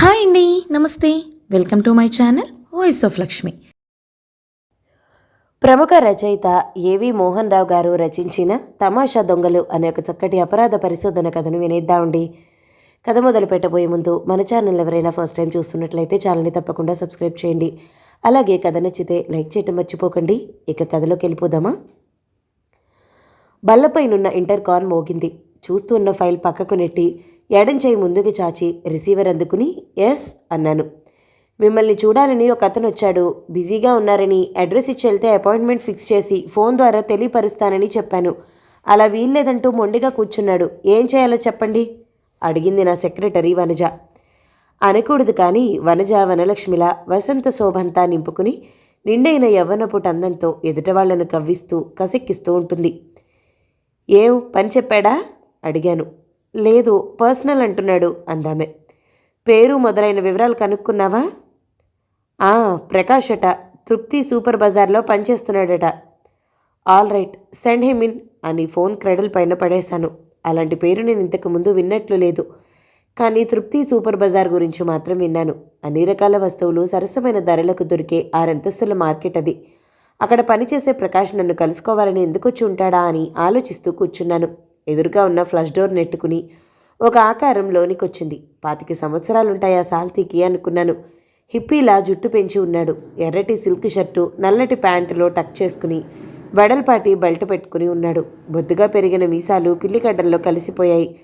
Hi అండి నమస్తే. Welcome to my channel voice of Lakshmi. ప్రముఖ రచయిత ఏవి మోహన్ రావు గారు రచించిన తమాషా దొంగలు అనే ఒక చక్కటి అపరాధ పరిశోధన కథను వినేద్దామండి. కథ మొదలు పెట్టబోయే ముందు మన ఛానల్ ఎవరైనా ఫస్ట్ టైం చూస్తున్నట్లయితే ఛానల్ని తప్పకుండా సబ్స్క్రైబ్ చేయండి. అలాగే కథ నచ్చితే లైక్ చేయటం మర్చిపోకండి. ఇక కథలోకి వెళ్ళిపోదామా? బల్లపైనున్న ఇంటర్ కాన్ మోగింది. చూస్తూ ఉన్న ఫైల్ పక్కకు నెట్టి ఎడం చేయి ముందుకు చాచి రిసీవర్ అందుకుని ఎస్ అన్నాను. మిమ్మల్ని చూడాలని ఒక అతను వచ్చాడు. బిజీగా ఉన్నారని అడ్రస్ ఇచ్చి వెళ్తే అపాయింట్మెంట్ ఫిక్స్ చేసి ఫోన్ ద్వారా తెలియపరుస్తానని చెప్పాను. అలా వీల్లేదంటూ మొండిగా కూర్చున్నాడు. ఏం చేయాలో చెప్పండి? అడిగింది నా సెక్రటరీ వనజ. అనకూడదు కానీ వనజ వనలక్ష్మిల వసంత శోభంతా నింపుకుని నిండైన యవ్వనపు అందంతో ఎదుటవాళ్ళను కవ్విస్తూ కసెక్కిస్తూ ఉంటుంది. ఏం పని చెప్పాడా? అడిగాను. లేదు పర్సనల్ అంటున్నాడు అందామె. పేరు మొదలైన వివరాలు కనుక్కున్నావా? ఆ ప్రకాష్ అట తృప్తి సూపర్ బజార్లో పనిచేస్తున్నాడట. All right send him in అని ఫోన్ క్రెడల్ పైన పడేశాను. అలాంటి పేరు నేను ఇంతకు ముందు విన్నట్లు లేదు. కానీ తృప్తి సూపర్ బజార్ గురించి మాత్రం విన్నాను. అన్ని రకాల వస్తువులు సరసమైన ధరలకు దొరికే ఆరంతస్తుల మార్కెట్ అది. అక్కడ పనిచేసే ప్రకాష్ నన్ను కలుసుకోవాలని ఎందుకు వచ్చి ఉంటాడా అని ఆలోచిస్తూ కూర్చున్నాను. ఎదురుగా ఉన్న ఫ్లష్ డోర్ నెట్టుకుని ఒక ఆకారం లోనికొచ్చింది పాతిక సంవత్సరాలుంటాయా సాల్తీకి అనుకున్నాను. హిప్పీలా జుట్టు పెంచి ఉన్నాడు. ఎర్రటి సిల్క్ షర్టు నల్లటి ప్యాంటులో టక్ చేసుకుని వెడల్పాటి బెల్ట్ పెట్టుకుని ఉన్నాడు. బొద్దుగా పెరిగిన మీసాలు పిల్లిగడ్డల్లో కలిసిపోయాయి.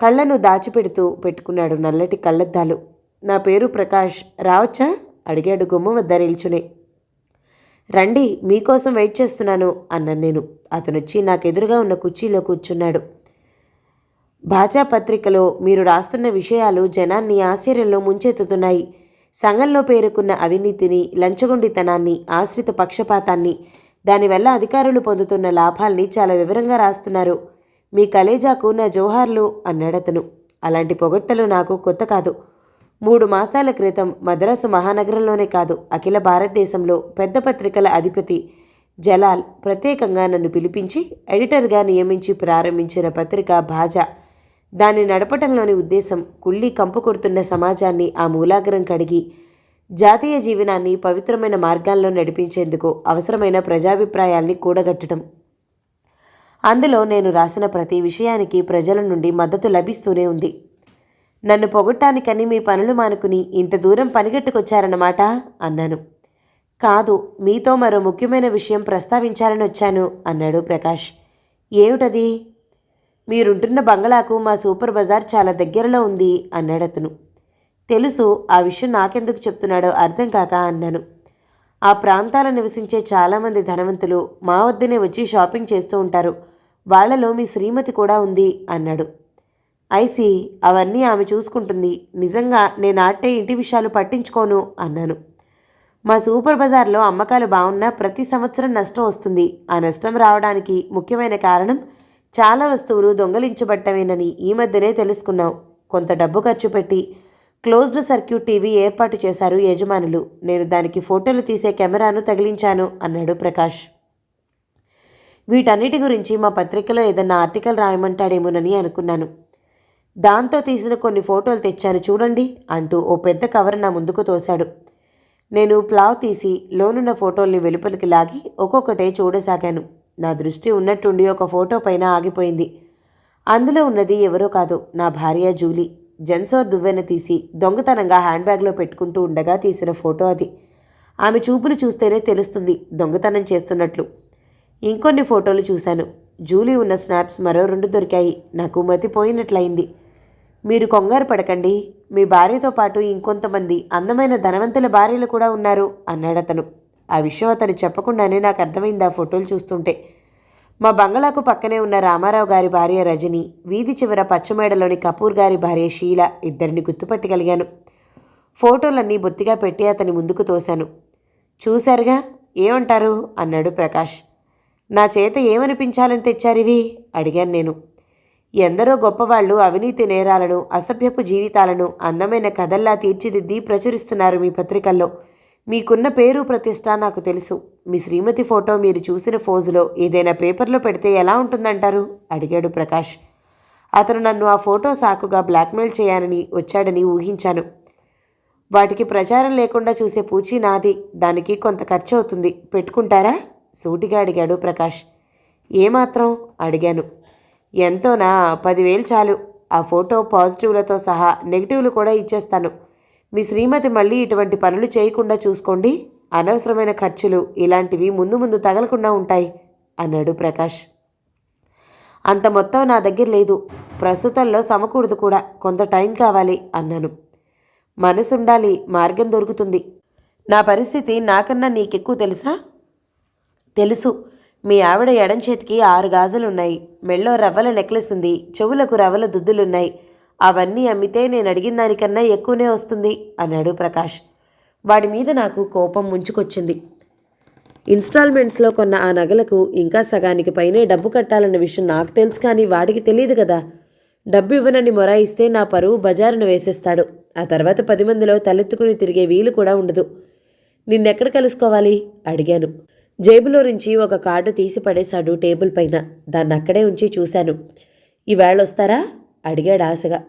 కళ్ళను దాచిపెడుతూ పెట్టుకున్నాడు నల్లటి కళ్ళద్దాలు. నా పేరు ప్రకాష్. రావచ్చా? అడిగాడు గుమ్మ వద్ద నిల్చునే. రండి మీకోసం వెయిట్ చేస్తున్నాను అన్నాను నేను. అతను వచ్చి నాకెదురుగా ఉన్న కుర్చీలో కూర్చున్నాడు. భాజా పత్రికలో మీరు రాస్తున్న విషయాలు జనాన్ని ఆశ్చర్యంలో ముంచెత్తుతున్నాయి. సంఘంలో పేరుకున్న అవినీతిని లంచగొండితనాన్ని ఆశ్రిత పక్షపాతాన్ని దానివల్ల అధికారులు పొందుతున్న లాభాల్ని చాలా వివరంగా రాస్తున్నారు. మీ కలేజాకు నా జోహార్లు అన్నాడతను. అలాంటి పొగడ్తలు నాకు కొత్త కాదు. మూడు మాసాల క్రితం మద్రాసు మహానగరంలోనే కాదు అఖిల భారతదేశంలో పెద్ద పత్రికల అధిపతి జలాల్ ప్రత్యేకంగా నన్ను పిలిపించి ఎడిటర్గా నియమించి ప్రారంభించిన పత్రిక భాజా. దాన్ని నడపటంలోని ఉద్దేశం కుళ్ళి కంపు కొడుతున్న సమాజాన్ని ఆ మూలాగ్రం కడిగి జాతీయ జీవనాన్ని పవిత్రమైన మార్గాల్లో నడిపించేందుకు అవసరమైన ప్రజాభిప్రాయాల్ని కూడగట్టడం. అందులో నేను రాసిన ప్రతి విషయానికి ప్రజల నుండి మద్దతు లభిస్తూనే ఉంది. నన్ను పొగట్టానికని మీ పనులు మానుకుని ఇంత దూరం పనిగట్టుకొచ్చారన్నమాట అన్నాను. కాదు మీతో మరో ముఖ్యమైన విషయం ప్రస్తావించాలని వచ్చాను అన్నాడు ప్రకాష్. ఏమిటది? మీరుంటున్న బంగళాకు మా సూపర్ బజార్ చాలా దగ్గరలో ఉంది అన్నాడు అతను. తెలుసు ఆ విషయం నాకెందుకు చెప్తున్నాడో అర్థం కాక అన్నాను. ఆ ప్రాంతాల నివసించే చాలామంది ధనవంతులు మా వద్దనే వచ్చి షాపింగ్ చేస్తూ ఉంటారు. వాళ్ళలో మీ శ్రీమతి కూడా ఉంది అన్నాడు. ఐసి అవన్నీ ఆమె చూసుకుంటుంది. నిజంగా నేను ఆటే ఇంటి విషయాలు పట్టించుకోను అన్నాను. మా సూపర్ బజార్లో అమ్మకాలు బాగున్నా ప్రతి సంవత్సరం నష్టం వస్తుంది. ఆ నష్టం రావడానికి ముఖ్యమైన కారణం చాలా వస్తువులు దొంగలించబట్టమేనని ఈ మధ్యనే తెలుసుకున్నాం. కొంత డబ్బు ఖర్చు పెట్టి క్లోజ్డ్ సర్క్యూట్ టీవీ ఏర్పాటు చేశారు యజమానులు. నేను దానికి ఫోటోలు తీసే కెమెరాను తగిలించాను అన్నాడు ప్రకాష్. వీటన్నిటి గురించి మా పత్రికలో ఏదన్నా ఆర్టికల్ రాయమంటాడేమోనని అనుకున్నాను. దాంతో తీసిన కొన్ని ఫోటోలు తెచ్చాను చూడండి అంటూ ఓ పెద్ద కవర్ నా ముందుకు తోశాడు. నేను ప్లావ్ తీసి లోనున్న ఫోటోల్ని వెలుపలికి లాగి ఒక్కొక్కటే చూడసాగాను. నా దృష్టి ఉన్నట్టుండి ఒక ఫోటో పైన ఆగిపోయింది. అందులో ఉన్నది ఎవరో కాదు నా భార్య జూలీ. జెన్సోర్ దువ్వెన తీసి దొంగతనంగా హ్యాండ్ బ్యాగ్లో పెట్టుకుంటూ ఉండగా తీసిన ఫోటో అది. ఆమె చూపులు చూస్తేనే తెలుస్తుంది దొంగతనం చేస్తున్నట్లు. ఇంకొన్ని ఫోటోలు చూశాను. జూలీ ఉన్న స్నాప్స్ మరో రెండు దొరికాయి. నాకు మతిపోయినట్లయింది. మీరు కొంగారు పడకండి. మీ భార్యతో పాటు ఇంకొంతమంది అందమైన ధనవంతుల భార్యలు కూడా ఉన్నారు అన్నాడతను. ఆ విషయం అతను చెప్పకుండానే నాకు అర్థమైంది ఆ ఫోటోలు చూస్తుంటే. మా బంగళాకు పక్కనే ఉన్న రామారావు గారి భార్య రజని వీధి చివర పచ్చమేడలోని కపూర్ గారి భార్య షీల ఇద్దరిని గుర్తుపట్టగలిగాను. ఫోటోలన్నీ బొత్తిగా పెట్టి అతని ముందుకు తోశాను. చూశారుగా? ఏమంటారు? అన్నాడు ప్రకాష్. నా చేత ఏమనిపించాలని తెచ్చారివి? అడిగాను నేను. ఎందరో గొప్పవాళ్ళు అవినీతి నేరాలను అసభ్యపు జీవితాలను అందమైన కథల్లా తీర్చిదిద్ది ప్రచురిస్తున్నారు మీ పత్రికల్లో. మీకున్న పేరు ప్రతిష్ట నాకు తెలుసు. మీ శ్రీమతి ఫోటో మీరు చూసిన ఫోజులో ఏదైనా పేపర్లో పెడితే ఎలా ఉంటుందంటారు? అడిగాడు ప్రకాష్. అతను నన్ను ఆ ఫోటో సాకుగా బ్లాక్మెయిల్ చేయాలని వచ్చాడని ఊహించాను. వాటికి ప్రచారం లేకుండా చూసే పూచి నాది. దానికి కొంత ఖర్చు అవుతుంది పెట్టుకుంటారా? సూటిగా అడిగాడు ప్రకాష్. ఏమాత్రం? అడిగాను. ఎంతోనా? పదివేలు చాలు. ఆ ఫోటో పాజిటివ్లతో సహా నెగిటివ్లు కూడా ఇచ్చేస్తాను. మీ శ్రీమతి మళ్ళీ ఇటువంటి పనులు చేయకుండా చూసుకోండి. అనవసరమైన ఖర్చులు ఇలాంటివి ముందు ముందు తగలకుండా ఉంటాయి అన్నాడు ప్రకాష్. అంత మొత్తం నా దగ్గర లేదు. ప్రస్తుతంలో సమకూడదు కూడా. కొంత టైం కావాలి అన్నాను. మనసుండాలి మార్గం దొరుకుతుంది. నా పరిస్థితి నాకన్నా నీకెక్కువ తెలుసా? తెలుసు. మీ ఆవిడ ఎడం చేతికి ఆరు గాజులున్నాయి. మెళ్ళో రవ్వల నెక్లెస్ ఉంది. చెవులకు రవ్వల దుద్దులున్నాయి. అవన్నీ అమ్మితే నేను అడిగిన దానికన్నా ఎక్కువనే వస్తుంది అన్నాడు ప్రకాష్. వాడి మీద నాకు కోపం ముంచుకొచ్చింది. ఇన్స్టాల్మెంట్స్లో కొన్న ఆ నగలకు ఇంకా సగానికి పైనే డబ్బు కట్టాలన్న విషయం నాకు తెలుసు కానీ వాడికి తెలియదు కదా. డబ్బు ఇవ్వనని మొరాయిస్తే నా పరువు బజారును వేసేస్తాడు. ఆ తర్వాత పది మందిలో తలెత్తుకుని తిరిగే వీలు కూడా ఉండదు. నిన్నెక్కడ కలుసుకోవాలి? అడిగాను. జేబులో నుంచి ఒక కార్డు తీసి పడేశాడు టేబుల్ పైన. దాన్ని అక్కడే ఉంచి చూశాను. ఈవేళ వస్తారా? అడిగాడు ఆశగా.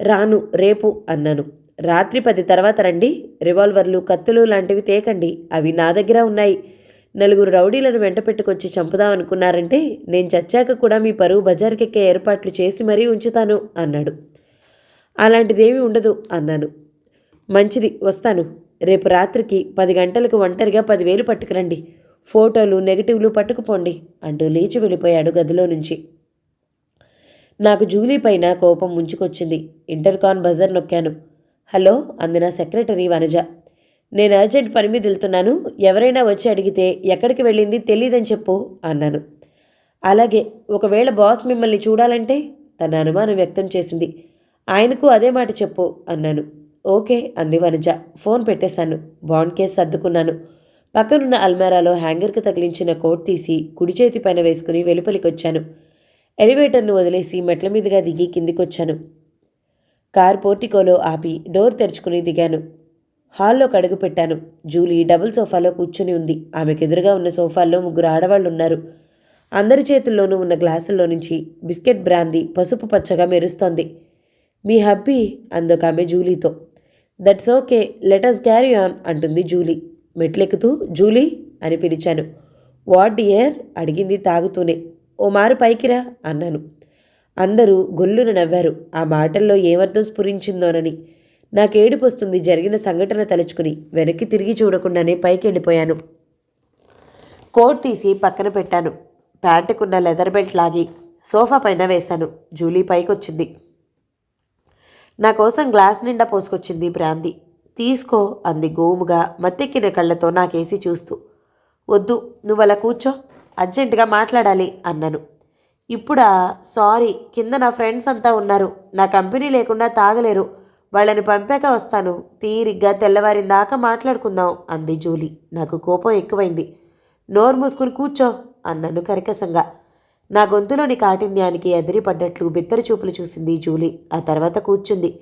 రాను రేపు అన్నాను. రాత్రి పది తర్వాత రండి. రివాల్వర్లు కత్తులు లాంటివి తేకండి. అవి నా దగ్గర ఉన్నాయి. నలుగురు రౌడీలను వెంట పెట్టుకొచ్చి చంపుదాం అనుకున్నారంటే నేను చచ్చాక కూడా మీ పరువు బజార్కెక్కే ఏర్పాట్లు చేసి మరీ ఉంచుతాను అన్నాడు. అలాంటిదేమీ ఉండదు అన్నాను. మంచిది వస్తాను. రేపు రాత్రికి పది గంటలకు ఒంటరిగా పదివేలు పట్టుకురండి. ఫోటోలు నెగటివ్లు పట్టుకుపోండి అంటూ లేచి వెళ్ళిపోయాడు గదిలో నుంచి. నాకు జూలీ పైన కోపం ముంచుకొచ్చింది. ఇంటర్కాన్ బజర్ నొక్కాను. హలో అంది నా సెక్రటరీ వనజ. నేను అర్జెంట్ పని మీద వెళ్తున్నాను. ఎవరైనా వచ్చి అడిగితే ఎక్కడికి వెళ్ళింది తెలియదని చెప్పు అన్నాను. అలాగే ఒకవేళ బాస్ మిమ్మల్ని చూడాలంటే తన అనుమానం వ్యక్తం చేసింది. ఆయనకు అదే మాట చెప్పు అన్నాను. ఓకే అంది వనజ. ఫోన్ పెట్టేశాను. బాండ్ కేసు సర్దుకున్నాను. పక్కనున్న అల్మారాలో హ్యాంగర్కి తగిలించిన కోట్ తీసి కుడి చేతి పైన వేసుకుని వెలుపలికొచ్చాను. ఎలివేటర్ను వదిలేసి మెట్ల మీదుగా దిగి కిందికొచ్చాను. కార్ పోర్టికోలో ఆపి డోర్ తెరుచుకుని దిగాను. హాల్లో కడుగు పెట్టాను. జూలీ డబుల్ సోఫాలో కూర్చుని ఉంది. ఆమెకు ఎదురుగా ఉన్న సోఫాల్లో ముగ్గురు ఆడవాళ్ళు ఉన్నారు అందరి చేతుల్లోనూ ఉన్న గ్లాసుల్లో నుంచి బిస్కెట్ బ్రాందీ పసుపు పచ్చగా మెరుస్తోంది. మీ హబ్బీ అందొక ఆమె జూలీతో. That's okay. Let us carry on అంటుంది జూలీ. మెట్లెక్కుతూ జూలీ అని పిలిచాను. వాట్ డియర్ అడిగింది తాగుతూనే. ఓ మారు పైకిరా అన్నాను. అందరూ గొల్లున నవ్వారు. ఆ మాటల్లో ఏమర్థం స్ఫురించిందోనని. నాకేడుపు వస్తుంది జరిగిన సంఘటన తలుచుకుని వెనక్కి తిరిగి చూడకుండానే పైకి వెళ్ళిపోయాను కోట్ తీసి పక్కన పెట్టాను. ప్యాంటుకున్న లెదర్ బెల్ట్ లాగి సోఫా పైన వేశాను. జూలీ పైకొచ్చింది. నా కోసం గ్లాస్ నిండా పోసుకొచ్చింది బ్రాంది. తీసుకో అంది గోముగా మత్తెక్కిన కళ్ళతో నాకేసి చూస్తూ. వద్దు నువ్వలా కూర్చో అర్జెంటుగా మాట్లాడాలి అన్నాను. ఇప్పుడా సారీ కింద నా ఫ్రెండ్స్ అంతా ఉన్నారు నా కంపెనీ లేకుండా తాగలేరు వాళ్ళని పంపాక వస్తాను తీరిగ్గా తెల్లవారిందాకా మాట్లాడుకుందాం అంది జూలీ. నాకు కోపం ఎక్కువైంది. నోరు మూసుకుని కూర్చో అన్నాను కరికసంగా. నా గొంతులోని కాఠిన్యానికి ఎదిరిపడ్డట్లు బిత్తర చూపులు చూసింది జూలీ. ఆ తర్వాత కూర్చుంది.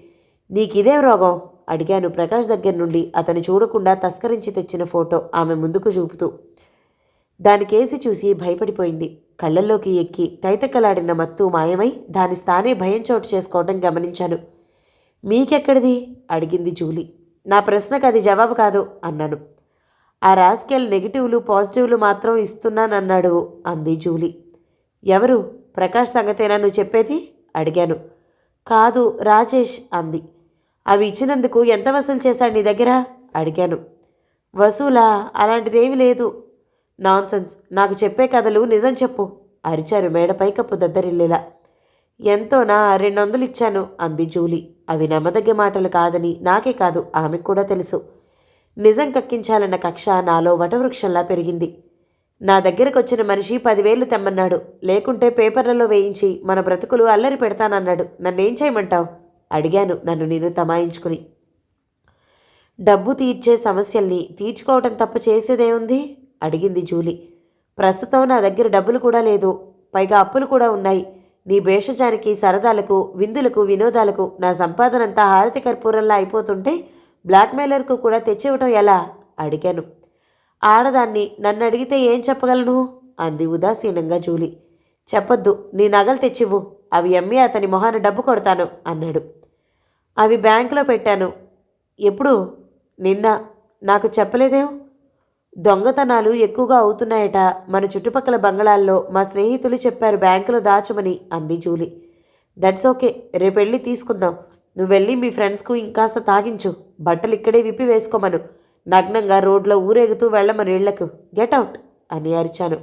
నీకిదేం రోగం? అడిగాను. ప్రకాష్ దగ్గర నుండి అతను చూడకుండా తస్కరించి తెచ్చిన ఫోటో ఆమె ముందుకు చూపుతూ దానికేసి చూసి భయపడిపోయింది. కళ్ళల్లోకి ఎక్కి తైతక్కలాడిన మత్తు మాయమై దాని స్థానే భయం చోటు చేసుకోవడం గమనించాను. మీకెక్కడిది? అడిగింది జూలీ. నా ప్రశ్నకు అది జవాబు కాదు అన్నాను. ఆ రాస్కెల్ నెగిటివ్లు పాజిటివ్లు మాత్రం ఇస్తున్నానన్నాడు అంది జూలీ. ఎవరు? ప్రకాష్ సంగతేనా నువ్వు చెప్పేది? అడిగాను. కాదు రాజేష్ అంది. అవి ఇచ్చినందుకు ఎంత వసూలు చేశాడు నీ దగ్గర? అడిగాను. వసూలా? అలాంటిదేమీ లేదు. నాన్సెన్స్. నాకు చెప్పే కథలు నిజం చెప్పు అరిచారు మేడపై కప్పు దద్దరిల్లేలా. ఎంతోనా? రెండు వందలు ఇచ్చాను అంది జూలీ. అవి నమ్మదగ్గ మాటలు కాదని నాకే కాదు ఆమెకు కూడా తెలుసు. నిజం కక్కించాలన్న కక్ష నాలో వటవృక్షంలా పెరిగింది. నా దగ్గరకు వచ్చిన మనిషి పదివేలు తెమ్మన్నాడు. లేకుంటే పేపర్లలో వేయించి మన బ్రతుకులు అల్లరి పెడతానన్నాడు. నన్నేం చేయమంటావు? అడిగాను నన్ను నేను తమాయించుకుని. డబ్బు తీర్చే సమస్యల్ని తీర్చుకోవటం తప్పు చేసేదేముంది? అడిగింది జూలీ. ప్రస్తుతం నా దగ్గర డబ్బులు కూడా లేదు పైగా అప్పులు కూడా ఉన్నాయి. నీ భేషజానికి సరదాలకు విందులకు వినోదాలకు నా సంపాదనంతా హారతి కర్పూరంలా అయిపోతుంటే బ్లాక్మెయిలర్కు కూడా తెచ్చివ్వటం ఎలా? అడిగాను. ఆడదాన్ని నన్ను అడిగితే ఏం చెప్పగలను? అంది ఉదాసీనంగా జూలీ. చెప్పొద్దు నీ నగలు తెచ్చివ్వు అవి అమ్మి అతని మొహాన డబ్బు కొడతాను అన్నాడు. అవి బ్యాంకులో పెట్టాను. ఎప్పుడు? నిన్న. నాకు చెప్పలేదేం? దొంగతనాలు ఎక్కువగా అవుతున్నాయట. మన చుట్టుపక్కల బంగళాల్లో మా స్నేహితులు చెప్పారు బ్యాంకులో దాచమని అంది జూలీ. That's okay. రేపెళ్ళి తీసుకుందాం. నువ్వు వెళ్ళి మీ ఫ్రెండ్స్కు ఇంకాస్త తాగించు. బట్టలు ఇక్కడే విప్పి వేసుకోమను. నగ్నంగా రోడ్లో ఊరేగుతూ వెళ్ళమను ఇళ్ళకు గెట్ అవుట్ అని అరిచాను.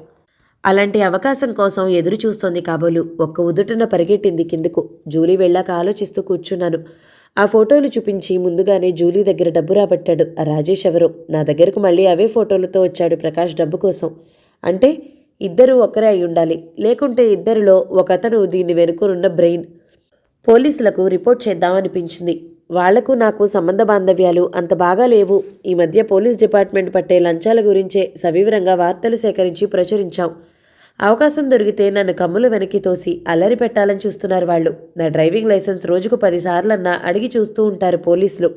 అలాంటి అవకాశం కోసం ఎదురు చూస్తోంది కాబోలు. ఒక్క ఉదుటన పరిగెట్టింది కిందకు. జూలీ వెళ్ళాక ఆలోచిస్తూ కూర్చున్నాను. ఆ ఫోటోలు చూపించి ముందుగానే జూలీ దగ్గర డబ్బు రాబట్టాడు ఆ రాజేష్ ఎవరు. నా దగ్గరకు మళ్ళీ అవే ఫోటోలతో వచ్చాడు ప్రకాష్ డబ్బు కోసం. అంటే ఇద్దరూ ఒక్కరే అయి ఉండాలి. లేకుంటే ఇద్దరిలో ఒకతను దీన్ని వెనుకనున్న బ్రెయిన్. పోలీసులకు రిపోర్ట్ చేద్దామనిపించింది. వాళ్ళకు నాకు సంబంధ బాంధవ్యాలు అంత బాగా లేవు. ఈ మధ్య పోలీస్ డిపార్ట్మెంట్ పట్టే లంచాల గురించే సవివరంగా వార్తలు సేకరించి ప్రచురించాం. అవకాశం దొరికితే నన్ను కమ్ములు వెనక్కి తోసి అల్లరి పెట్టాలని చూస్తున్నారు వాళ్ళు. నా డ్రైవింగ్ లైసెన్స్ రోజుకు పదిసార్లన్నా అడిగి చూస్తూ ఉంటారు పోలీసులు.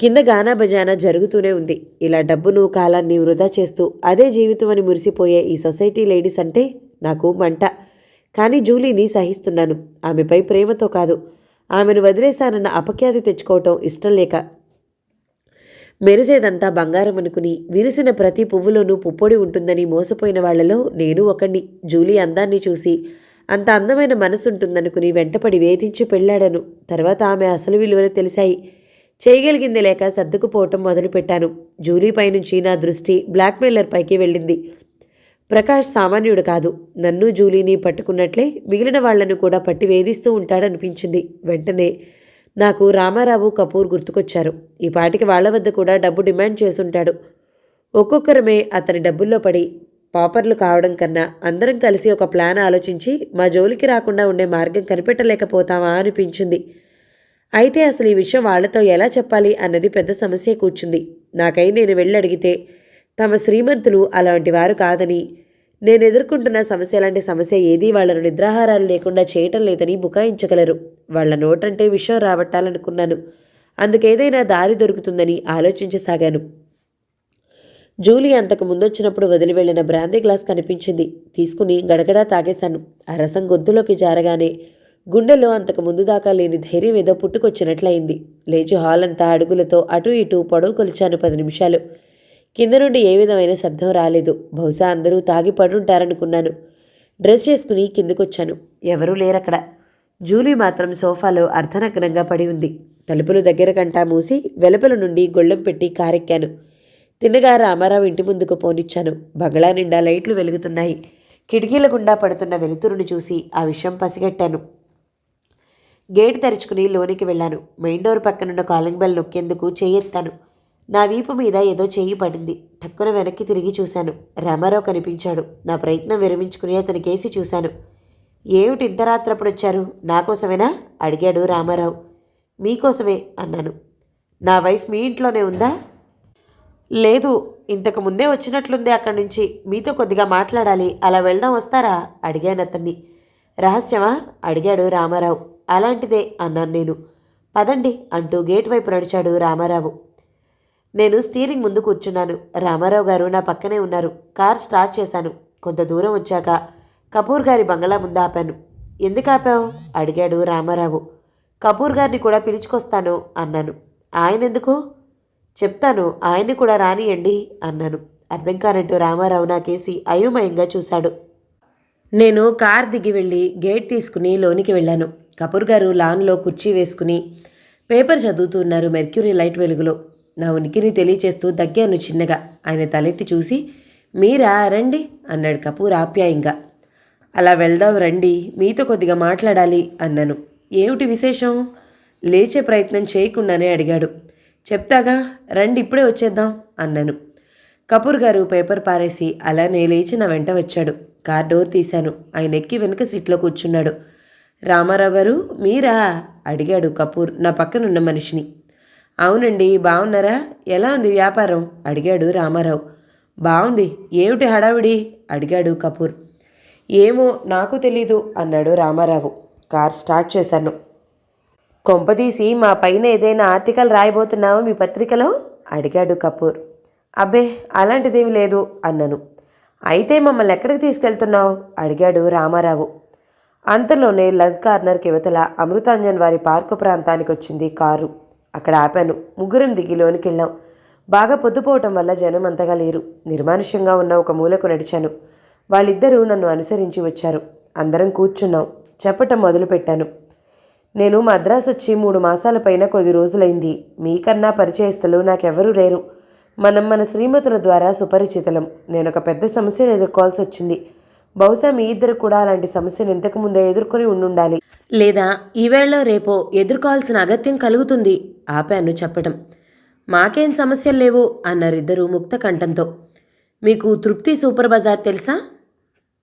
కింద గానా బజానా జరుగుతూనే ఉంది. ఇలా డబ్బును కాలాన్ని వృధా చేస్తూ అదే జీవితం అని మురిసిపోయే ఈ సొసైటీ లేడీస్ అంటే నాకు మంట. కానీ జూలీని సహిస్తున్నాను. ఆమెపై ప్రేమతో కాదు. ఆమెను వదిలేశానన్న అపఖ్యాతి తెచ్చుకోవటం ఇష్టం లేక మెరిసేదంతా బంగారం అనుకుని విరిసిన ప్రతి పువ్వులోనూ పుప్పొడి ఉంటుందని మోసపోయిన వాళ్ళలో నేను ఒకణ్ణి. జూలీ అందాన్ని చూసి అంత అందమైన మనసుంటుందనుకుని వెంటపడి వేధించి పెళ్ళాడను తర్వాత ఆమె అసలు విలువలు తెలిసాయి చేయగలిగింది లేక సర్దుకుపోవటం మొదలుపెట్టాను. జూలీపై నుంచి నా దృష్టి బ్లాక్మెయిలర్ పైకి వెళ్ళింది. ప్రకాష్ సామాన్యుడు కాదు. నన్ను జూలీని పట్టుకున్నట్లే మిగిలిన వాళ్ళను కూడా పట్టి వేధిస్తూ ఉంటాడనిపించింది. వెంటనే నాకు రామారావు కపూర్ గుర్తుకొచ్చారు. ఈ పాటికి వాళ్ళ వద్ద కూడా డబ్బు డిమాండ్ చేసుంటాడు. ఒక్కొక్కరమే అతని డబ్బుల్లో పడి పాపర్లు కావడం కన్నా అందరం కలిసి ఒక ప్లాన్ ఆలోచించి మా జోలికి రాకుండా ఉండే మార్గం కనిపెట్టలేకపోతామా అనిపించింది. అయితే అసలు ఈ విషయం వాళ్ళతో ఎలా చెప్పాలి అన్నది పెద్ద సమస్య కూర్చుంది. నాకై నేను వెళ్ళి అడిగితే తమ శ్రీమంతులు అలాంటి వారు కాదని నేను ఎదుర్కొంటున్న సమస్య లాంటి సమస్య ఏదీ? వాళ్ళను నిద్రాహారాలు లేకుండా చేయటం లేదని బుకాయించగలరు. వాళ్ళ నోటంటే విషయం రాబట్టాలనుకున్నాను. అందుకేదైనా దారి దొరుకుతుందని ఆలోచించసాగాను. జూలీ అంతకు ముందొచ్చినప్పుడు వదిలి వెళ్ళిన బ్రాందీ గ్లాస్ కనిపించింది. తీసుకుని గడగడా తాగేశాను. ఆ రసం గొంతులోకి జారగానే గుండెలో అంతకు ముందు దాకా లేని ధైర్యం ఏదో పుట్టుకొచ్చినట్లయింది. లేచి హాల్ అంతా అడుగులతో అటు ఇటు పొడవు కొలిచాను పది నిమిషాలు. కింద నుండి ఏ విధమైన శబ్దం రాలేదు. బహుశా అందరూ తాగి పడుంటారనుకున్నాను. డ్రెస్ చేసుకుని కిందకొచ్చాను. ఎవరూ లేరక్కడ. జూలీ మాత్రం సోఫాలో అర్ధనగ్నంగా పడి ఉంది. తలుపులు దగ్గర కంటా మూసి వెలుపల నుండి గొళ్ళెం పెట్టి కారెక్కాను. తిన్నగా రామారావు ఇంటి ముందుకు పోనిచ్చాను. బంగ్లా నిండా లైట్లు వెలుగుతున్నాయి. కిటికీల గుండా పడుతున్న వెలుతురును చూసి ఆ విషయం పసిగట్టాను. గేట్ తెరుచుకుని లోనికి వెళ్ళాను. మెయిన్ డోర్ పక్కనున్న కాలింగ్ బెల్ నొక్కేందుకు చేయెత్తాను నా వీపు మీద ఏదో చేయి పడింది. టక్కున వెనక్కి తిరిగి చూశాను. రామారావు కనిపించాడు. నా ప్రయత్నం విరమించుకుని అతని కేసి చూశాను. ఏమిటి ఇంత రాత్రప్పుడు వచ్చారు? నా కోసమేనా? అడిగాడు రామారావు. మీకోసమే అన్నాను. నా వైఫ్ మీ ఇంట్లోనే ఉందా? లేదు ఇంతకు ముందే వచ్చినట్లుంది అక్కడి నుంచి. మీతో కొద్దిగా మాట్లాడాలి. అలా వెళ్దాం వస్తారా? అడిగాను అతన్ని. రహస్యమా? అడిగాడు రామారావు. అలాంటిదే అన్నాను నేను. పదండి అంటూ గేట్ వైపు నడిచాడు రామారావు. నేను స్టీరింగ్ ముందు కూర్చున్నాను. రామారావు గారు నా పక్కనే ఉన్నారు. కార్ స్టార్ట్ చేశాను. కొంత దూరం వచ్చాక కపూర్ గారి బంగళా ముందు ఆపాను. ఎందుకు ఆపావు? అడిగాడు రామారావు. కపూర్ గారిని కూడా పిలుచుకొస్తాను అన్నాను. ఆయన ఎందుకు చెప్తాను. ఆయన్ని కూడా రానియండి అన్నాను. అర్థం కానట్టు రామారావు నాకేసి అయోమయంగా చూశాడు. నేను కార్ దిగి వెళ్ళి గేట్ తీసుకుని లోనికి వెళ్ళాను. కపూర్ గారు లాన్లో కుర్చీ వేసుకుని పేపర్ చదువుతున్నారు మెర్క్యూరీ లైట్ వెలుగులో. నా ఉనికిని తెలియచేస్తూ దగ్గాను చిన్నగా ఆయన తలెత్తి చూసి మీరా రండి అన్నాడు కపూర్ ఆప్యాయంగా. అలా వెళ్దాం రండి మీతో కొద్దిగా మాట్లాడాలి అన్నాను. ఏమిటి విశేషం? లేచే ప్రయత్నం చేయకుండానే అడిగాడు. చెప్తాగా రండి ఇప్పుడే వచ్చేద్దాం అన్నాను. కపూర్ గారు పేపర్ పారేసి అలానే లేచి నా వెంట వచ్చాడు. కార్ డోర్ తీశాను. ఆయన ఎక్కి వెనుక సీట్లో కూర్చున్నాడు. రామారావు గారు మీరా? అడిగాడు కపూర్. నా పక్కనున్న మనిషిని. అవునండి బాగున్నారా ఎలా ఉంది వ్యాపారం? అడిగాడు రామారావు. బాగుంది ఏమిటి హడావిడి? అడిగాడు కపూర్. ఏమో నాకు తెలీదు అన్నాడు రామారావు. కార్ స్టార్ట్ చేశాను. కొంపదీసి మా పైన ఏదైనా ఆర్టికల్ రాయబోతున్నావా మీ పత్రికలో? అడిగాడు కపూర్. అబ్బే అలాంటిదేమీ లేదు అన్నాను. అయితే మమ్మల్ని ఎక్కడికి తీసుకెళ్తున్నావు? అడిగాడు రామారావు. అంతలోనే లజ్ కార్నర్ యువతల అమృతాంజన్ వారి పార్కు ప్రాంతానికి వచ్చింది కారు. అక్కడ ఆపాను. ముగ్గురం దిగి లోనికి వెళ్ళాం బాగా పొద్దుపోవటం వల్ల జనం అంతగా లేరు. నిర్మానుష్యంగా ఉన్న ఒక మూలకు నడిచాను. వాళ్ళిద్దరూ నన్ను అనుసరించి వచ్చారు. అందరం కూర్చున్నాం. చెప్పటం మొదలుపెట్టాను. నేను మద్రాసు వచ్చి మూడు మాసాల పైన కొద్ది రోజులైంది. మీకన్నా పరిచయస్తులు నాకెవరూ లేరు. మనం మన శ్రీమతుల ద్వారా సుపరిచితులం. నేను ఒక పెద్ద సమస్యను ఎదుర్కోవాల్సి వచ్చింది బహుశా మీ ఇద్దరు కూడా అలాంటి సమస్యను ఇంతకు ముందే ఎదుర్కొని ఉండుండాలి. లేదా ఈవేళ రేపో ఎదుర్కోవాల్సిన అగత్యం కలుగుతుంది ఆపాను చెప్పటం. మాకేం సమస్యలు లేవు అన్నారిద్దరూ ముక్త కంఠంతో. మీకు తృప్తి సూపర్ బజార్ తెలుసా?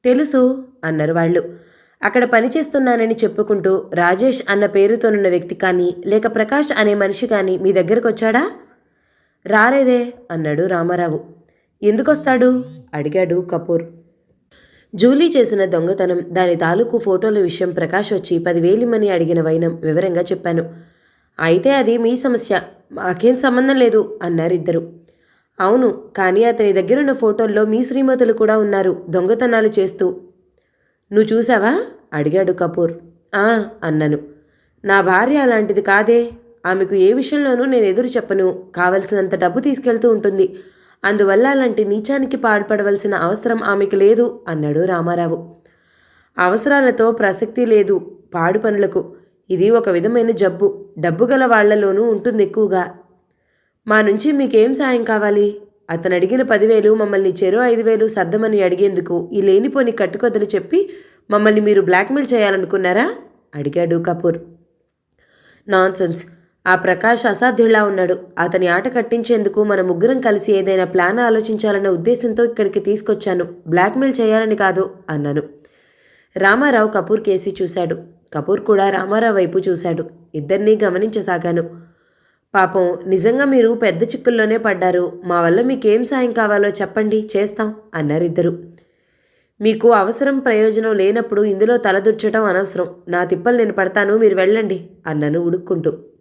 తెలుసు అన్నారు వాళ్ళు. అక్కడ పనిచేస్తున్నానని చెప్పుకుంటూ రాజేష్ అన్న పేరుతోనున్న వ్యక్తి కానీ లేక ప్రకాష్ అనే మనిషి కానీ మీ దగ్గరకు వచ్చాడా రాలేదే అన్నాడు రామారావు. ఎందుకొస్తాడు? అడిగాడు కపూర్. జూలీ చేసిన దొంగతనం దాని తాలూకు ఫోటోల విషయం ప్రకాష్ వచ్చి పదివేలిమని అడిగిన వైనం వివరంగా చెప్పాను. అయితే అది మీ సమస్య మాకేం సంబంధం లేదు అన్నారిద్దరు. అవును కానీ అతని దగ్గరున్న ఫోటోల్లో మీ శ్రీమతులు కూడా ఉన్నారు దొంగతనాలు చేస్తూ. నువ్వు చూసావా? అడిగాడు కపూర్. ఆ అన్నాను. నా భార్య అలాంటిది కాదే. ఆమెకు ఏ విషయంలోనూ నేను ఎదురు చెప్పను. కావలసినంత డబ్బు తీసుకెళ్తూ ఉంటుంది. అందువల్ల అలాంటి నీచానికి పాడుపడవలసిన అవసరం ఆమెకు లేదు అన్నాడు రామారావు. అవసరాలతో ప్రసక్తి లేదు పాడు పనులకు. ఇది ఒక విధమైన జబ్బు. డబ్బు గల వాళ్ళలోనూ ఉంటుంది ఎక్కువగా మా నుంచి మీకేం సాయం కావాలి? అతను అడిగిన పదివేలు మమ్మల్ని చెరో ఐదు వేలు సర్దమని అడిగేందుకు ఈ లేనిపోని కట్టుకొద్దలు చెప్పి మమ్మల్ని మీరు బ్లాక్మెయిల్ చేయాలనుకున్నారా? అడిగాడు కపూర్. నాన్సెన్స్. ఆ ప్రకాష్ అసాధ్యులా ఉన్నాడు. అతని ఆట కట్టించేందుకు మన ముగ్గురం కలిసి ఏదైనా ప్లాన్ ఆలోచించాలన్న ఉద్దేశంతో ఇక్కడికి తీసుకొచ్చాను. బ్లాక్మెయిల్ చేయాలని కాదు అన్నాను. రామారావు కపూర్ కేసి చూశాడు. కపూర్ కూడా రామారావు వైపు చూశాడు. ఇద్దరినీ గమనించసాగాను. పాపం నిజంగా మీరు పెద్ద చిక్కుల్లోనే పడ్డారు. మా వల్ల మీకేం సాయం కావాలో చెప్పండి చేస్తాం అన్నారిద్దరు. మీకు అవసరం ప్రయోజనం లేనప్పుడు ఇందులో తలదుర్చడం అనవసరం. నా తిప్పలు నేను పడతాను మీరు వెళ్ళండి అన్నాను ఉడుక్కుంటూ.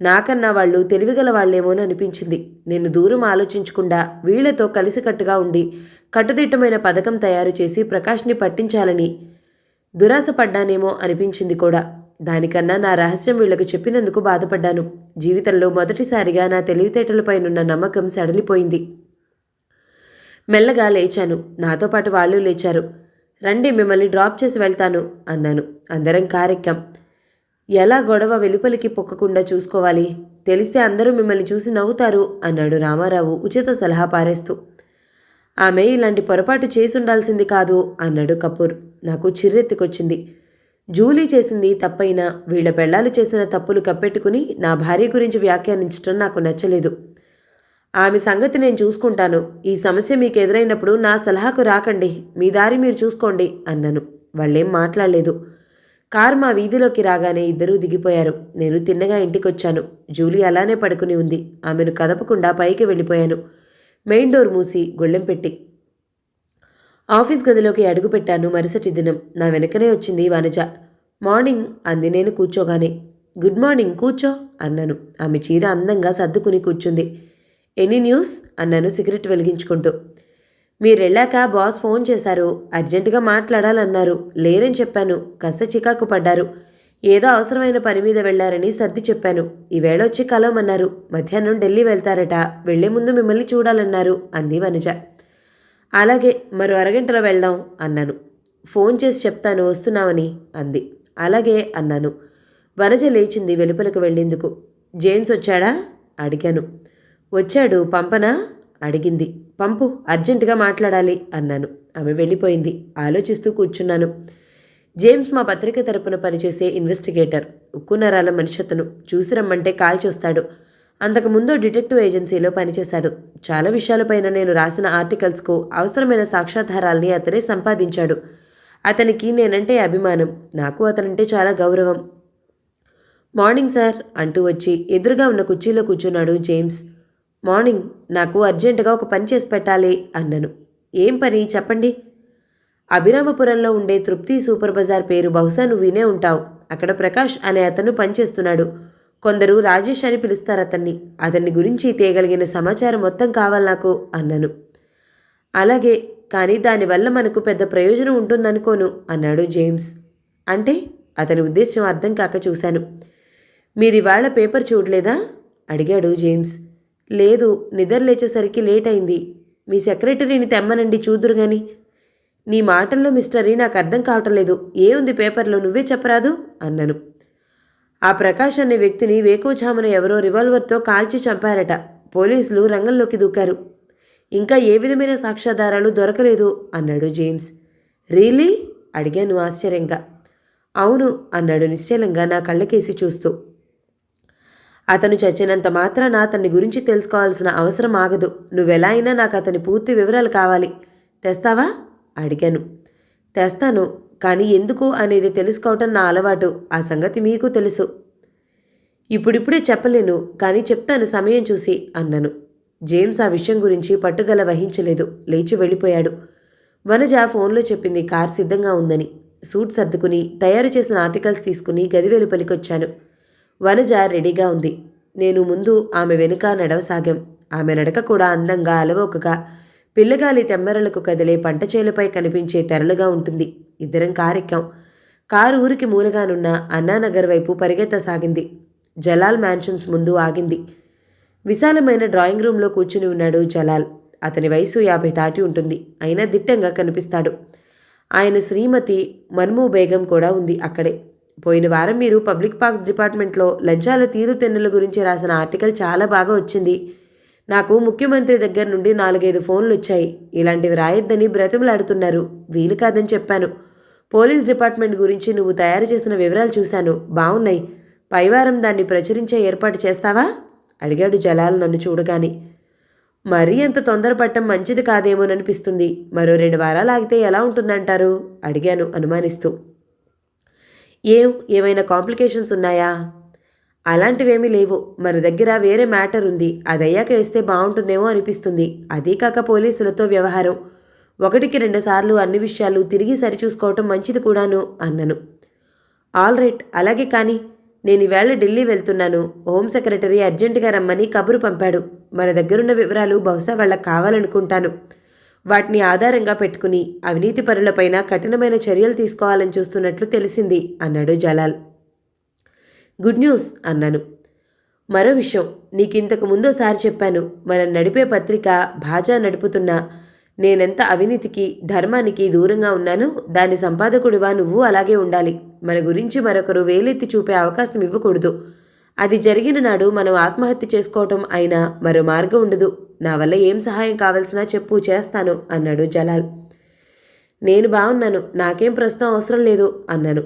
నాకన్నా వాళ్ళు తెలివిగల వాళ్ళేమోని అనిపించింది నేను దూరం ఆలోచించకుండా వీళ్ళతో కలిసికట్టుగా ఉండి కట్టుదిట్టమైన పథకం తయారు చేసి ప్రకాష్ని పట్టించాలని దురాశ పడ్డానేమో అనిపించింది కూడా. దానికన్నా నా రహస్యం వీళ్ళకు చెప్పినందుకు బాధపడ్డాను. జీవితంలో మొదటిసారిగా నా తెలివితేటలపైనున్న నమ్మకం సడలిపోయింది. మెల్లగా లేచాను. నాతో పాటు వాళ్ళు లేచారు. రండి మిమ్మల్ని డ్రాప్ చేసి వెళ్తాను అన్నాను. అందరం కారెక్కాం. ఎలా గొడవ వెలుపలికి పొక్కకుండా చూసుకోవాలి? తెలిస్తే అందరూ మిమ్మల్ని చూసి నవ్వుతారు అన్నాడు రామారావు ఉచిత సలహా పారేస్తూ. ఆమె ఇలాంటి పొరపాటు చేసి ఉండాల్సింది కాదు అన్నాడు కపూర్. నాకు చిర్రెత్తికొచ్చింది. జూలీ చేసింది తప్పైనా వీళ్ళ పెళ్ళాలు చేసిన తప్పులు కప్పెట్టుకుని నా భార్య గురించి వ్యాఖ్యానించడం నాకు నచ్చలేదు. ఆమె సంగతి నేను చూసుకుంటాను. ఈ సమస్య మీకు ఎదురైనప్పుడు నా సలహాకు రాకండి. మీ దారి మీరు చూసుకోండి అన్నాను. వాళ్ళేం మాట్లాడలేదు. కారు మా వీధిలోకి రాగానే ఇద్దరూ దిగిపోయారు. నేను తిన్నగా ఇంటికొచ్చాను. జూలీ అలానే పడుకుని ఉంది. ఆమెను కదపకుండా పైకి వెళ్ళిపోయాను. మెయిన్ డోర్ మూసి గొళ్ళెం పెట్టి. ఆఫీస్ గదిలోకి అడుగుపెట్టాను మరుసటి దినం. నా వెనకనే వచ్చింది వనజ. మార్నింగ్ అంది నేను కూర్చోగానే. గుడ్ మార్నింగ్ కూర్చో అన్నాను. ఆమె చీర అందంగా సర్దుకుని కూర్చుంది. Any news? అన్నాను సిగరెట్ వెలిగించుకుంటూ. మీరెళ్ళాక బాస్ ఫోన్ చేశారు. అర్జెంటుగా మాట్లాడాలన్నారు. లేరని చెప్పాను. కాస్త చికాకు పడ్డారు. ఏదో అవసరమైన పని మీద వెళ్ళారని సర్ది చెప్పాను. ఈవేళ వచ్చి కలవమన్నారు. మధ్యాహ్నం ఢిల్లీ వెళ్తారట. వెళ్ళే ముందు మిమ్మల్ని చూడాలన్నారు అంది వనజ. అలాగే మరో అరగంటలో వెళ్దాం అన్నాను. ఫోన్ చేసి చెప్తాను వస్తున్నామని అంది. అలాగే అన్నాను. వనజ లేచింది వెలుపలకు వెళ్ళేందుకు. జేమ్స్ వచ్చాడా? అడిగాను. వచ్చాడు. పంపనా? అడిగింది. పంపు అర్జెంటుగా మాట్లాడాలి అన్నాను. ఆమె వెళ్ళిపోయింది. ఆలోచిస్తూ కూర్చున్నాను. జేమ్స్ మా పత్రిక తరపున పనిచేసే ఇన్వెస్టిగేటర్. ఉక్కు నరాల మనిషతను చూసి రమ్మంటే కాల్ చూస్తాడు. అంతకుముందు డిటెక్టివ్ ఏజెన్సీలో పనిచేశాడు. చాలా విషయాలపైన నేను రాసిన ఆర్టికల్స్కు అవసరమైన సాక్ష్యాధారాల్ని అతనే సంపాదించాడు. అతనికి నేనంటే అభిమానం. నాకు అతనంటే చాలా గౌరవం. మార్నింగ్ సార్ అంటూ వచ్చి ఎదురుగా ఉన్న కుర్చీలో కూర్చున్నాడు జేమ్స్. మార్నింగ్ నాకు అర్జెంటుగా ఒక పని చేసి పెట్టాలి అన్నను. ఏం పని చెప్పండి? అభిరామపురంలో ఉండే తృప్తి సూపర్ బజార్ పేరు బహుశా నువ్వు వినే ఉంటావు. అక్కడ ప్రకాష్ అనే అతను పనిచేస్తున్నాడు. కొందరు రాజేష్ అని పిలుస్తారు అతన్ని. అతన్ని గురించి తీయగలిగిన సమాచారం మొత్తం కావాలి నాకు అన్నాను. అలాగే కానీ దానివల్ల మనకు పెద్ద ప్రయోజనం ఉంటుందనుకోను అన్నాడు జేమ్స్. అంటే? అతని ఉద్దేశం అర్థం కాక చూశాను. మీరివాళ పేపర్ చూడలేదా? అడిగాడు జేమ్స్. లేదు నిద్ర లేచేసరికి లేట్ అయింది మీ సెక్రటరీని తెమ్మనండి చూదురు గాని. నీ మాటల్లో మిస్టరీ నాకు అర్థం కావటం లేదు. ఏ ఉంది పేపర్లో నువ్వే చెప్పరాదు? అన్నాను. ఆ ప్రకాష్ అనే వ్యక్తిని వేకోజామున ఎవరో రివాల్వర్తో కాల్చి చంపారట. పోలీసులు రంగంలోకి దూకారు. ఇంకా ఏ విధమైన సాక్ష్యాధారాలు దొరకలేదు అన్నాడు జేమ్స్. రీలీ అడిగాను ఆశ్చర్యంగా. అవును అన్నాడు నిశ్చలంగా నా కళ్ళకేసి చూస్తూ. అతను చచ్చినంత మాత్రాన అతన్ని గురించి తెలుసుకోవాల్సిన అవసరం ఆగదు. నువ్వెలా అయినా నాకు అతని పూర్తి వివరాలు కావాలి. తెస్తావా? అడిగాను. తెస్తాను కానీ ఎందుకు అనేది తెలుసుకోవటం నా అలవాటు. ఆ సంగతి మీకు తెలుసు. ఇప్పుడిప్పుడే చెప్పలేను కానీ చెప్తాను సమయం చూసి అన్నాను. జేమ్స్ ఆ విషయం గురించి పట్టుదల వహించలేదు. లేచి వెళ్ళిపోయాడు. వనజ ఫోన్లో చెప్పింది కార్ సిద్ధంగా ఉందని. సూట్ సర్దుకుని తయారు చేసిన ఆర్టికల్స్ తీసుకుని గది వెలుపలికొచ్చాను వనజ రెడీగా ఉంది. నేను ముందు ఆమె వెనుక నడవసాగాం. ఆమె నడక కూడా అందంగా అలవోకగా పిల్లగాలి తెమ్మెరలకు కదిలే పంట చేలపై కనిపించే తెరలుగా ఉంటుంది. ఇద్దరం కారెక్కాం. కారు ఊరికి మూలగానున్న అన్నానగర్ వైపు పరిగెత్తసాగింది. జలాల్ మ్యాన్షన్స్ ముందు ఆగింది. విశాలమైన డ్రాయింగ్ రూమ్లో కూర్చుని ఉన్నాడు జలాల్. అతని వయసు యాభై దాటి ఉంటుంది. అయినా దిట్టంగా కనిపిస్తాడు. ఆయన శ్రీమతి మన్ము బేగం కూడా ఉంది అక్కడే. పోయిన వారం మీరు పబ్లిక్ పార్క్స్ డిపార్ట్మెంట్లో లంచాల తీరుతెన్నుల గురించి రాసిన ఆర్టికల్ చాలా బాగా వచ్చింది. నాకు ముఖ్యమంత్రి దగ్గర నుండి నాలుగైదు ఫోన్లు వచ్చాయి. ఇలాంటివి రాయొద్దని బ్రతిమలాడుతున్నారు. వీలు కాదని చెప్పాను. పోలీస్ డిపార్ట్మెంట్ గురించి నువ్వు తయారు చేసిన వివరాలు చూశాను. బాగున్నాయి పైవారం దాన్ని ప్రచురించే ఏర్పాటు చేస్తావా? అడిగాడు జలాల్ నన్ను చూడగాని. మరీ అంత తొందరపడటం మంచిది కాదేమోననిపిస్తుంది. మరో రెండు వారాలు ఆగితే ఎలా ఉంటుందంటారు? అడిగాను అనుమానిస్తూ. ఏం ఏమైనా కాంప్లికేషన్స్ ఉన్నాయా? అలాంటివేమీ లేవు. మన దగ్గర వేరే మ్యాటర్ ఉంది. అది అయ్యాక వేస్తే బాగుంటుందేమో అనిపిస్తుంది. అదీ కాక పోలీసులతో వ్యవహారం. ఒకటికి రెండు సార్లు అన్ని విషయాలు తిరిగి సరిచూసుకోవటం మంచిది కూడాను అన్నాను. All right. అలాగే కానీ నేను ఈవేళ ఢిల్లీ వెళ్తున్నాను. హోమ్ సెక్రటరీ అర్జెంటుగా రమ్మని కబురు పంపాడు. మన దగ్గరున్న వివరాలు బహుశా వాళ్ళకి కావాలనుకుంటాను. వాటిని ఆధారంగా పెట్టుకుని అవినీతి పరులపైన కఠినమైన చర్యలు తీసుకోవాలని చూస్తున్నట్లు తెలిసింది అన్నాడు జలాల్. గుడ్ న్యూస్ అన్నాను. మరో విషయం నీకు ఇంతకు ముందోసారి చెప్పాను మనం నడిపే పత్రిక భాజా నడుపుతున్నా నేనెంత అవినీతికి ధర్మానికి దూరంగా ఉన్నానో దాని సంపాదకుడివా నువ్వు అలాగే ఉండాలి. మన గురించి మరొకరు వేలెత్తి చూపే అవకాశం ఇవ్వకూడదు. అది జరిగిన నాడు మనం ఆత్మహత్య చేసుకోవటం అయినా మరో మార్గం ఉండదు. నా వల్ల ఏం సహాయం కావాల్సినా చెప్పు చేస్తాను అన్నాడు జలాల్. నేను బాగున్నాను నాకేం ప్రస్తుతం అవసరం లేదు అన్నాను.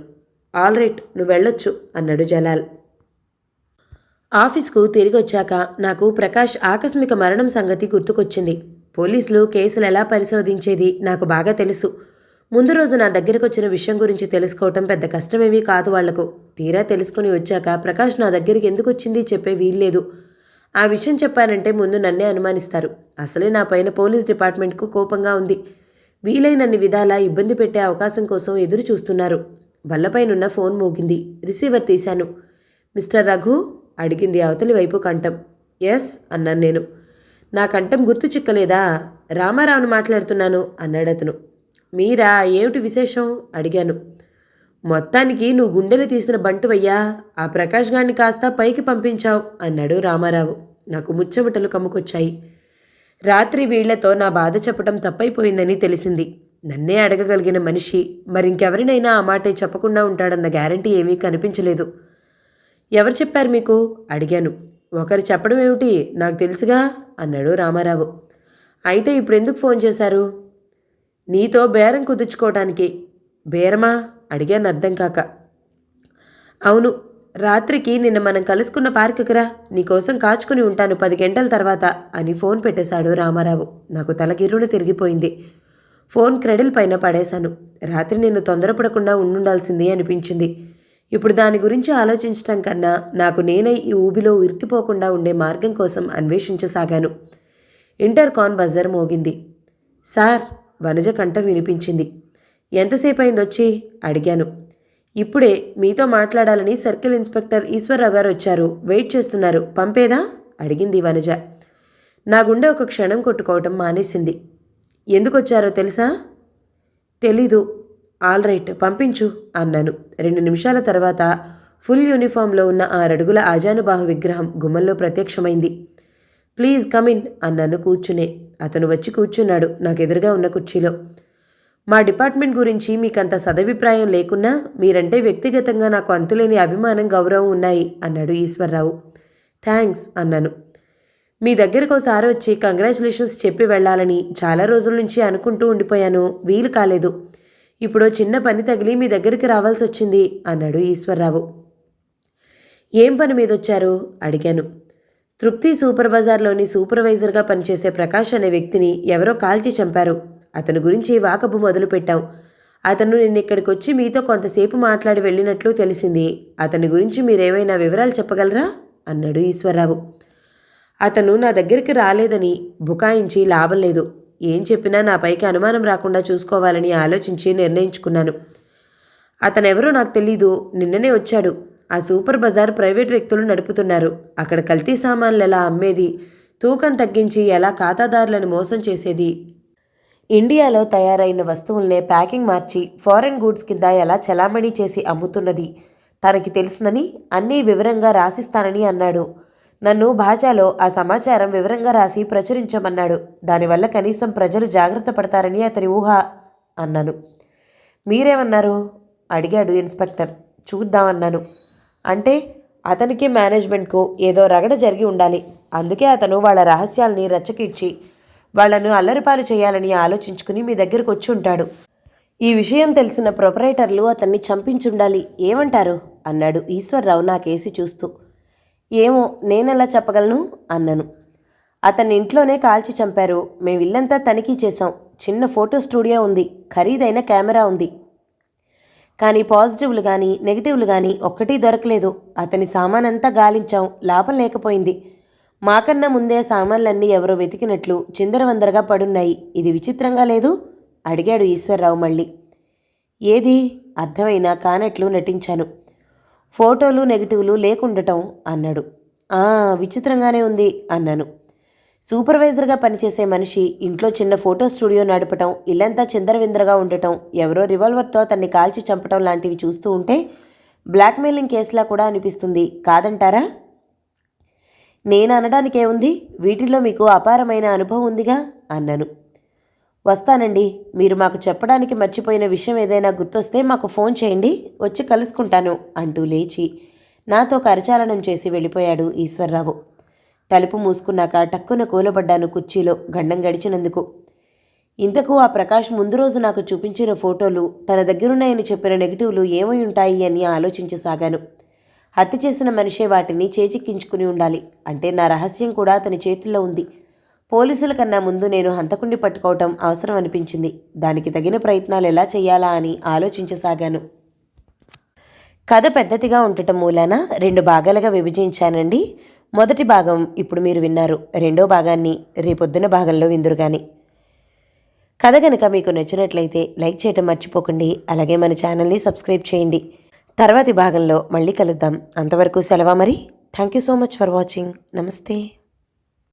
ఆల్ రైట్ నువ్వు వెళ్ళొచ్చు అన్నాడు జలాల్. ఆఫీస్కు తిరిగి వచ్చాక నాకు ప్రకాష్ ఆకస్మిక మరణం సంగతి గుర్తుకొచ్చింది. పోలీసులు కేసులు ఎలా పరిశోధించేది నాకు బాగా తెలుసు. ముందు రోజు నా దగ్గరకు వచ్చిన విషయం గురించి తెలుసుకోవటం పెద్ద కష్టమేమీ కాదు వాళ్ళకు. తీరా తెలుసుకుని వచ్చాక ప్రకాష్ నా దగ్గరికి ఎందుకు వచ్చింది చెప్పే వీల్లేదు. ఆ విషయం చెప్పానంటే ముందు నన్నే అనుమానిస్తారు. అసలే నా పైన పోలీస్ డిపార్ట్మెంట్కు కోపంగా ఉంది. వీలైనన్ని విధాలా ఇబ్బంది పెట్టే అవకాశం కోసం ఎదురు చూస్తున్నారు. బల్లపైనున్న ఫోన్ మోగింది. రిసీవర్ తీశాను. మిస్టర్ రఘు అడిగింది అవతలి వైపు కంఠం. ఎస్ అన్నాను నేను. నా కంఠం గుర్తు చిక్కలేదా? రామారావుని మాట్లాడుతున్నాను అన్నాడు అతను మీరా? ఏమిటి విశేషం? అడిగాను. మొత్తానికి నువ్వు గుండెలు తీసిన బంటువయ్యా ఆ ప్రకాష్ గారిని కాస్త పైకి పంపించావు అన్నాడు రామారావు. నాకు ముచ్చమటలు కమ్ముకొచ్చాయి. రాత్రి వీళ్ళతో నా బాధ చెప్పడం తప్పైపోయిందని తెలిసింది. నన్నే అడగగలిగిన మనిషి మరింకెవరినైనా ఆ మాటే చెప్పకుండా ఉంటాడన్న గ్యారంటీ ఏమీ కనిపించలేదు. ఎవరు చెప్పారు మీకు? అడిగాను. ఒకరు చెప్పడం ఏమిటి? నాకు తెలుసుగా? అన్నాడు రామారావు. అయితే ఇప్పుడు ఎందుకు ఫోన్ చేశారు? నీతో బేరం కుదుర్చుకోవటానికి బేరమా? అడిగాను అర్థం కాక. అవును రాత్రికి నిన్న మనం కలుసుకున్న పార్కుకురా నీకోసం కాచుకుని ఉంటాను పది గంటల తర్వాత అని ఫోన్ పెట్టేశాడు రామారావు. నాకు తలగిర్రున తిరిగిపోయింది. ఫోన్ క్రెడిల్ పైన పడేశాను. రాత్రి నేను తొందరపడకుండా ఉండుండాల్సింది అనిపించింది. ఇప్పుడు దాని గురించి ఆలోచించటం కన్నా నాకు నేనై ఈ ఊబిలో ఇరికిపోకుండా ఉండే మార్గం కోసం అన్వేషించసాగాను. ఇంటర్ కాన్ బజర్ మోగింది. సార్ వనజ కంఠం వినిపించింది. ఎంతసేపు అయిందొచ్చి అడిగాను. ఇప్పుడే మీతో మాట్లాడాలని సర్కిల్ ఇన్స్పెక్టర్ ఈశ్వరరావు గారు వచ్చారు వెయిట్ చేస్తున్నారు. పంపేదా? అడిగింది వనజ. నా గుండె ఒక క్షణం కొట్టుకోవటం మానేసింది. ఎందుకు వచ్చారో తెలుసా? తెలీదు. All right. పంపించు అన్నాను. రెండు నిమిషాల తర్వాత ఫుల్ యూనిఫామ్లో ఉన్న ఆరడుగుల ఆజానుబాహు విగ్రహం గుమ్మంలో ప్రత్యక్షమైంది. ప్లీజ్ కమిన్ అన్నాను కూర్చునే. అతను వచ్చి కూర్చున్నాడు. నాకు ఎదురుగా ఉన్న కుర్చీలో. మా డిపార్ట్మెంట్ గురించి మీకంత సదభిప్రాయం లేకున్నా మీరంటే వ్యక్తిగతంగా నాకు అంతులేని అభిమానం గౌరవం ఉన్నాయి అన్నాడు ఈశ్వర్రావు. థ్యాంక్స్ అన్నాను. మీ దగ్గరకు ఒకసారి వచ్చి కంగ్రాచులేషన్స్ చెప్పి వెళ్ళాలని చాలా రోజుల నుంచి అనుకుంటూ ఉండిపోయాను. వీలు కాలేదు. ఇప్పుడు చిన్న పని తగిలి మీ దగ్గరికి రావాల్సి వచ్చింది అన్నాడు ఈశ్వర్రావు. ఏం పని మీద వచ్చారు? అడిగాను. తృప్తి సూపర్ బజార్లోని సూపర్వైజర్గా పనిచేసే ప్రకాష్ అనే వ్యక్తిని ఎవరో కాల్చి చంపారు. అతని గురించి వాకబు మొదలుపెట్టాం. అతను నిన్న ఇక్కడికి వచ్చి మీతో కొంతసేపు మాట్లాడి వెళ్ళినట్లు తెలిసింది. అతని గురించి మీరేమైనా వివరాలు చెప్పగలరా? అన్నాడు ఈశ్వరరావు. అతను నా దగ్గరికి రాలేదని బుకాయించి లాభం లేదు. ఏం చెప్పినా నా పైకి అనుమానం రాకుండా చూసుకోవాలని ఆలోచించి నిర్ణయించుకున్నాను. అతనెవరో నాకు తెలీదు. నిన్ననే వచ్చాడు. ఆ సూపర్ బజార్ ప్రైవేట్ వ్యక్తులు నడుపుతున్నారు. అక్కడ కల్తీ సామాన్లు ఎలా అమ్మేది? తూకం తగ్గించి ఎలా ఖాతాదారులను మోసం చేసేది? ఇండియాలో తయారైన వస్తువుల్నే ప్యాకింగ్ మార్చి ఫారెన్ గూడ్స్ కింద ఎలా చలామణి చేసి అమ్ముతున్నది? తనకి తెలుసునని అన్నీ వివరంగా రాసిస్తానని అన్నాడు. నన్ను భాషలో ఆ సమాచారం వివరంగా రాసి ప్రచురించమన్నాడు. దానివల్ల కనీసం ప్రజలు జాగ్రత్త పడతారని అతని ఊహ అన్నాను. మీరేమన్నారు? అడిగాడు ఇన్స్పెక్టర్. చూద్దామన్నాను. అంటే అతనికి మేనేజ్మెంట్కు ఏదో రగడ జరిగి ఉండాలి. అందుకే అతను వాళ్ళ రహస్యాల్ని రెచ్చకిచ్చి వాళ్ళను అల్లరిపాలు చేయాలని ఆలోచించుకుని మీ దగ్గరకు వచ్చి ఉంటాడు. ఈ విషయం తెలిసిన ప్రొపరేటర్లు అతన్ని చంపించుండాలి. ఏమంటారు? అన్నాడు ఈశ్వర్రావు నా కేసి చూస్తూ. ఏమో నేనెలా చెప్పగలను? అన్నాను. అతన్ని ఇంట్లోనే కాల్చి చంపారు. మేము ఇల్లంతా తనిఖీ చేశాం. చిన్న ఫోటో స్టూడియో ఉంది. ఖరీదైన కెమెరా ఉంది. కానీ పాజిటివ్లు కానీ నెగిటివ్లు కానీ ఒక్కటీ దొరకలేదు. అతని సామానంతా గాలించాం. లాభం లేకపోయింది. మాకన్నా ముందే సామాన్లన్నీ ఎవరో వెతికినట్లు చిందరవందరగా పడున్నాయి. ఇది విచిత్రంగా లేదు? అడిగాడు ఈశ్వర్రావు మళ్ళీ. ఏది? అర్థమైనా కానట్లు నటించాను. ఫోటోలు నెగిటివ్లు లేకుండటం అన్నాడు. "ఆ, విచిత్రంగానే ఉంది అన్నాను. సూపర్వైజర్గా పనిచేసే మనిషి ఇంట్లో చిన్న ఫోటో స్టూడియో నడపటం ఇల్లంతా చిందరవిందరగా ఉండటం ఎవరో రివాల్వర్తో అతన్ని కాల్చి చంపటం లాంటివి చూస్తూ ఉంటే బ్లాక్మెయిలింగ్ కేసులా కూడా అనిపిస్తుంది. కాదంటారా? నేను అనడానికే ఉంది వీటిల్లో మీకు అపారమైన అనుభవం ఉందిగా? అన్నాను. వస్తానండి. మీరు మాకు చెప్పడానికి మర్చిపోయిన విషయం ఏదైనా గుర్తొస్తే మాకు ఫోన్ చేయండి. వచ్చి కలుసుకుంటాను అంటూ లేచి నాతో కరచాలనం చేసి వెళ్ళిపోయాడు ఈశ్వర్రావు. తలుపు మూసుకున్నాక టక్కున కూలబడ్డాను కుర్చీలో గండం గడిచినందుకు. ఇంతకు ఆ ప్రకాష్ ముందు రోజు నాకు చూపించిన ఫోటోలు తన దగ్గరున్నాయని చెప్పిన నెగిటివ్లు ఏమై ఉంటాయి అని ఆలోచించసాగాను. హత్య చేసిన మనిషే వాటిని చేజిక్కించుకుని ఉండాలి. అంటే నా రహస్యం కూడా అతని చేతుల్లో ఉంది. పోలీసుల కన్నా ముందు నేను హంతకుండి పట్టుకోవటం అవసరం అనిపించింది. దానికి తగిన ప్రయత్నాలు ఎలా చేయాలా అని ఆలోచించసాగాను. కథ పెద్దదిగా ఉండటం మూలాన రెండు భాగాలుగా విభజించానండి. మొదటి భాగం ఇప్పుడు మీరు విన్నారు. రెండో భాగాన్ని రేపొద్దున భాగంలో విందురు కానీ కథ కనుక మీకు నచ్చినట్లయితే లైక్ చేయటం మర్చిపోకండి. అలాగే మన ఛానల్ని సబ్స్క్రైబ్ చేయండి. తర్వాతి భాగంలో మళ్ళీ కలుద్దాం. అంతవరకు సెలవా మరి? Thank you so much for watching నమస్తే.